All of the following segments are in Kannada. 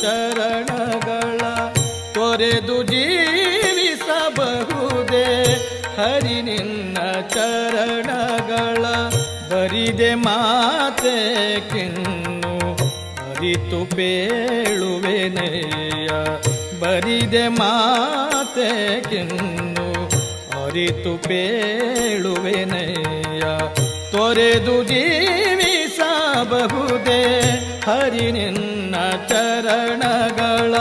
ಚರಣಗಳ ತೊರೆದು ಜೀವಿಸಬಹುದೇ? ಹರಿ ನಿನ್ನ ಚರಣಗಳ ಬರಿದೆ ಮಾತೆ ಕಿನ್ನು. ಅರಿತು ಪೇಳುವೆನೆಯ ಬರಿದೆ ಮಾತೆ ಕಿನ್ನು. ಅರಿತು ಪೇಳುವೆನೆಯ ತೊರೆದು ಜೀವಿಸಬಹುದೇ? ಹರಿ ನಿನ್ನ ಚರಣಗಳ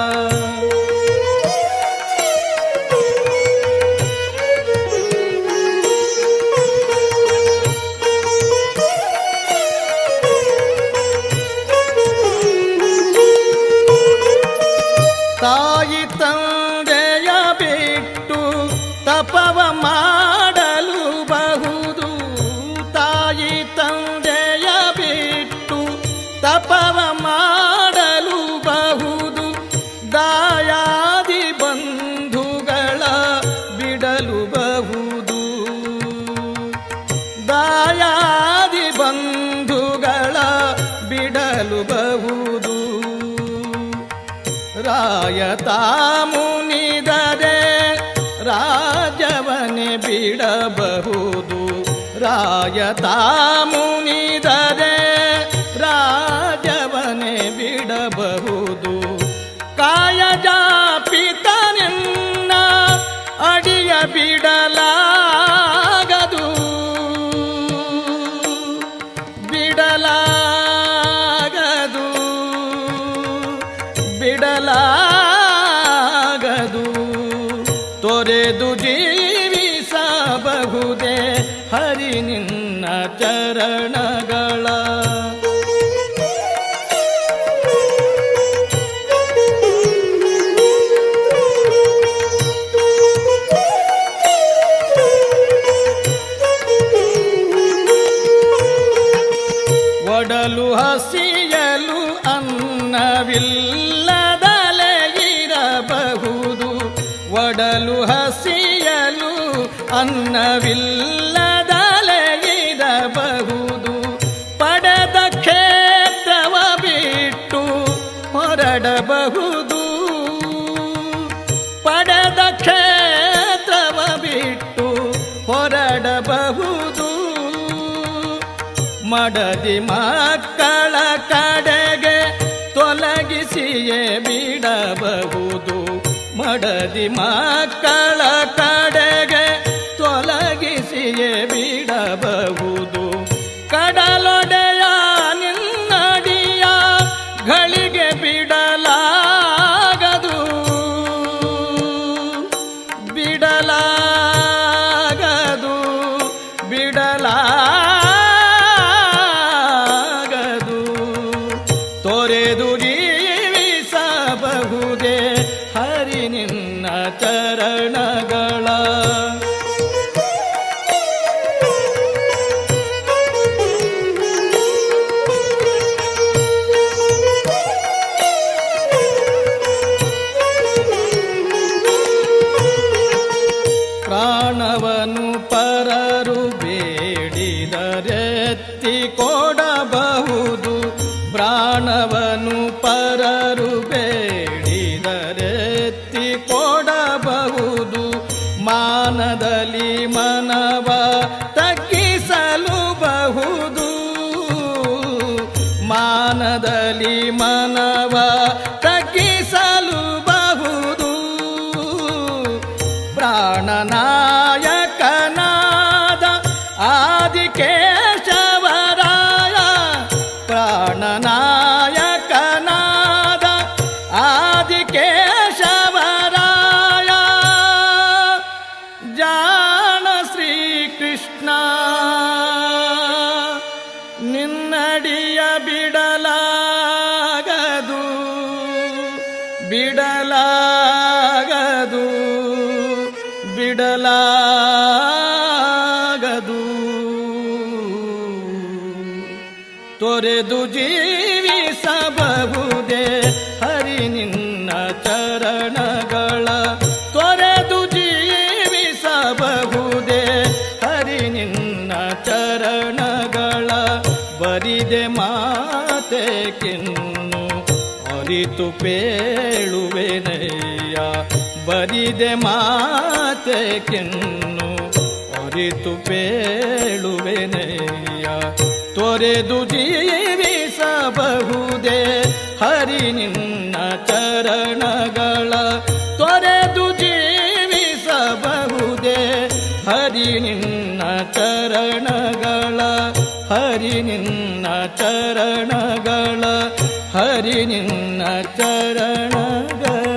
ಬಿಡಲು ರಾಯತಾಮುನಿದರೆ ರಾಯತ ಮುನಿದರೆ ರಾಜವನೆ ಬಿಡಬಹುದು. ರಾಯತ ಮುನಿದರೆ ತೊರೆದು ಜೀವಿಸಬಹುದೇ? ಹರಿ ನಿನ್ನ ಚರಣಗಳ. ಒಡಲು ಹಸಿಯಲು ಅನ್ನವಿಲ್ಲದಲೆ ಹಸಿಯಲು ಅನ್ನವಿಲ್ಲದಲೆ ಇರಬಹುದು ಪಡೆದ ಕ್ಷೇತ್ರವ ಬಿಟ್ಟು ಹೊರಡಬಹುದು. ಪಡೆದ ಕ್ಷೇತ್ರವ ಬಿಟ್ಟು ಹೊರಡಬಹುದು. ಮಡದಿ ಮಕ್ಕಳ ಕಡೆಗೆ ತೊಲಗಿಸಿಯೇ ಬಿಡಬಹುದು. ಮಡದಿ ಮಕ್ಕಳ ಕಡೆಗೆ ಪ್ರಾಣವನು ಪರರು ಬೇಡಿದರೆತ್ತಿ ಕೊಡಬಹುದು. ಪ್ರಾಣವನು ಪರರು ಬೇಡಿದರೆತ್ತಿ ಕೊಡಬಹುದು. ಮಾನದಲ್ಲಿ ಮನವ ತಗ್ಗಿಸಲು ಬಹುದು. ಮಾನದಲ್ಲಿ ಮನವ ತಗ್ಗಿಸಲು ಕೃಷ್ಣ ನಿನ್ನಡಿಯ ಬಿಡಲಾಗದು ಬಿಡಲಾಗದು ಬಿಡಲಾಗದು. ತೊರೆದು ಜೀವಿಸಬಹುದೇ ಹರಿ ನಿನ್ನ ಚರಣ. ಮಾತೆ ಕಿನ್ನು ಅರಿತು ಪೇಳುವೆನಯ್ಯ ಬರಿದೆ ಮಾತೆ ಕೆನ್ನು ಅರಿತು ಪೇಳುವೆನಯ್ಯ ತೊರೆದು ಜೀವಿಸಬಹುದೇ ಹರಿ ನಿನ್ನ ಚರಣಗಳ. ತೊರೆದು ಜೀವಿಸಬಹುದೇ ಹರಿ ನಿನ್ನ ಚರಣಗಳ. ಹರಿ ನಿನ್ನ ಚರಣಗಳ ಹರಿ ನಿನ್ನ ಚರಣಗಳ